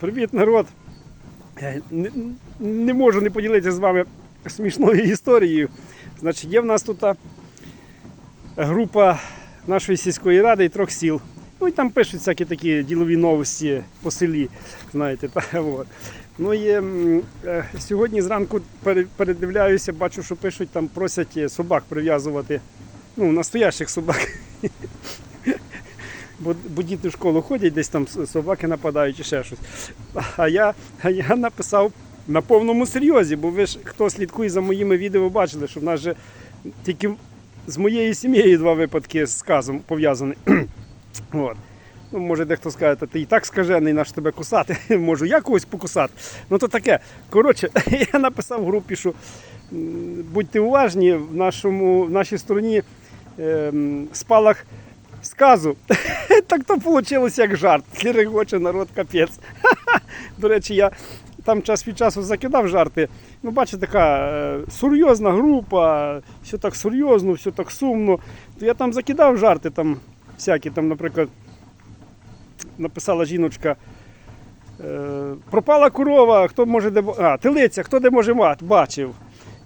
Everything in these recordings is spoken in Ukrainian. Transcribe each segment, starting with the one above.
Привіт, народ! Е, Не, не можу не поділитися з вами смішною історією. Значить, є в нас тут група нашої сільської ради і трьох сіл. Ну і там пишуть всякі такі ділові новості по селі. Знаєте, та, от. Ну і е, сьогодні зранку передивляюся, бачу, що пишуть, там просять е, собак прив'язувати. Ну, настоящих собак. Бо, бо діти в школу ходять, десь там собаки нападають чи ще щось. А я, а я написав на повному серйозі, бо ви ж хто слідкує за моїми відео, бачили, що в нас же тільки з моєю сім'єю два випадки з сказом пов'язані. От. Ну, може, дехто скаже, «Та ти і так скажений, наш тебе кусати. Можу я когось покусати. Ну то таке. Коротше, я написав в групі, що будьте уважні, в, нашому, в нашій стороні ем, спалах сказу. так то вийшло як жарт. Регоче народ капець. До речі, я там час від часу закидав жарти. Ну, бачите, така е, серйозна група, все так серйозно, все так сумно. То я там закидав жарти, там всякі, там, наприклад, написала жіночка. е, Пропала корова, хто може де. А, телиця, хто де може мати, бачив.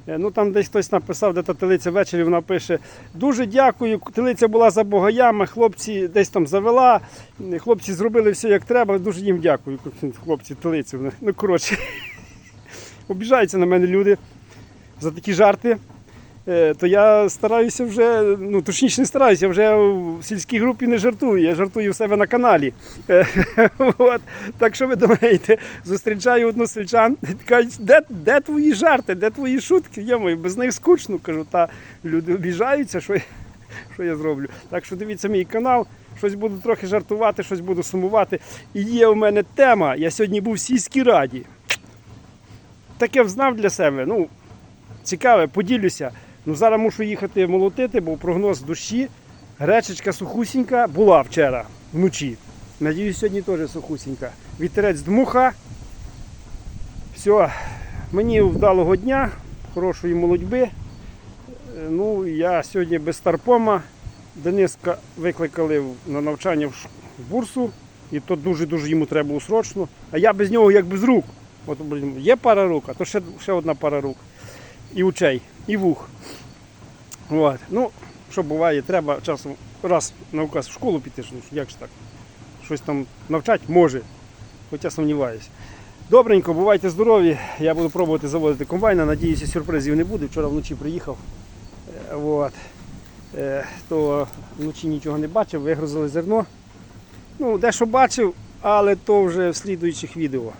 Е, Ну там десь хтось написав, де та телиця ввечері, вона пише: Дуже дякую. Телиця була за богаями, хлопці десь там завела. Хлопці зробили все як треба. Дуже їм дякую. Хлопці, телиці. Ну, коротше, обіжаються на мене люди за такі жарти. Е, То я стараюся вже, ну точніше не стараюся, я вже в сільській групі не жартую, я жартую у себе на каналі. Е, От. Так що ви думаєте, зустрічаю одну сельчан, кажуть, де, де твої жарти, де твої шутки? Йому, без них скучно. Кажу, та люди обіжаються, що я, що я зроблю. Так що дивіться мій канал, щось буду трохи жартувати, щось буду сумувати. І є у мене тема. Я сьогодні був в сільській раді. Таке взнав для себе. Ну, цікаве, поділюся. Ну, зараз мушу їхати молотити, бо прогноз дощі. Гречечка сухусінька була вчора вночі. Надіюсь, сьогодні теж сухусінька. Вітерець дмуха. Все, мені вдалого дня, хорошої молодьби. Е, Ну, я сьогодні без старпома. Дениска викликали на навчання в бурсу, і то дуже-дуже йому треба було срочно. А я без нього як без рук. От є пара рук, а то ще, ще одна пара рук. І очей, і вух. От. Ну, що буває, треба часом раз на указ в школу піти, що, ну, як ж так? Щось там навчати може, хоча сумніваюся. Добренько, бувайте здорові. Я буду пробувати заводити комбайна. Надіюся, сюрпризів не буде. Вчора вночі приїхав. Е, От. Е, То вночі нічого не бачив, вигрузили зерно. Ну, дещо бачив, але то вже в слідуючих відео.